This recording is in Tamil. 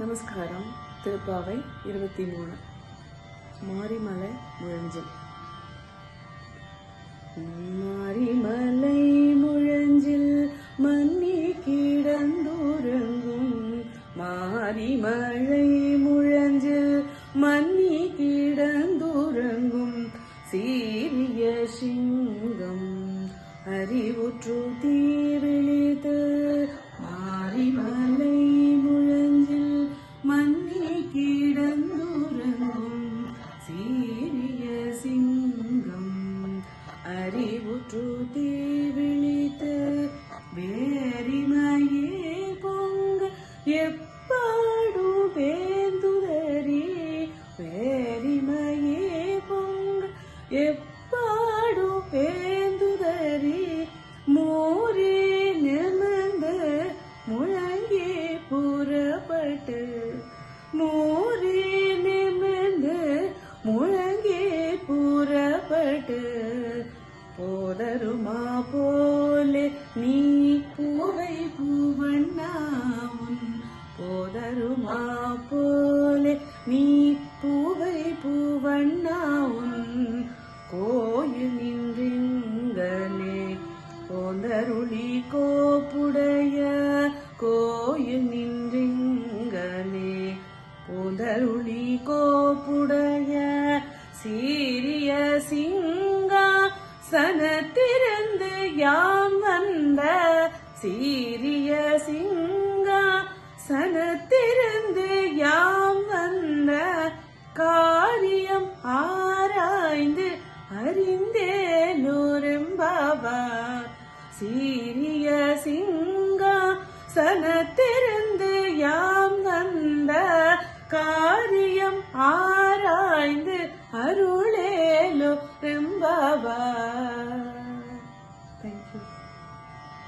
நமஸ்காரம். திருப்பாவை இருபத்தி மூணு. மாரிமலை முழஞ்சில். மாரிமலை முழஞ்சில் மன்னி கிடந்துறங்கும் மாரிமலை முழஞ்சில் மன்னி கிடந்துறங்கும் சீரிய சிங்கம் அறிவுற்று தீவிழித்து மாரிமலை அறிவுற்று தீவிழித்து வேரிமையே பொங்க எப்பாடு வேந்துதறி வேரிமையே பொங்க எப்பாடு மலருமா போலே நீ பூவை பூவண்ணாவும். போதருமா போலே நீ பூவை பூவண்ணாவும். கோயில் நின்றிங்கனே போந்தருளி கோப்புடைய கோயில் நின்றிங்கனே போந்தருளி கோப்புடைய சீரிய சிங்கா சன திறந்து யாம் வந்த சீரிய சிங்கா. சன திறந்து யாம் வந்த காரியம் ஆராய்ந்து அறிந்தே அறிந்தேனோரெம்பாவா சீரிய சிங்கா. சன திறந்து யாம் வந்த காரியம் ஆராய்ந்து அரு Bye-bye.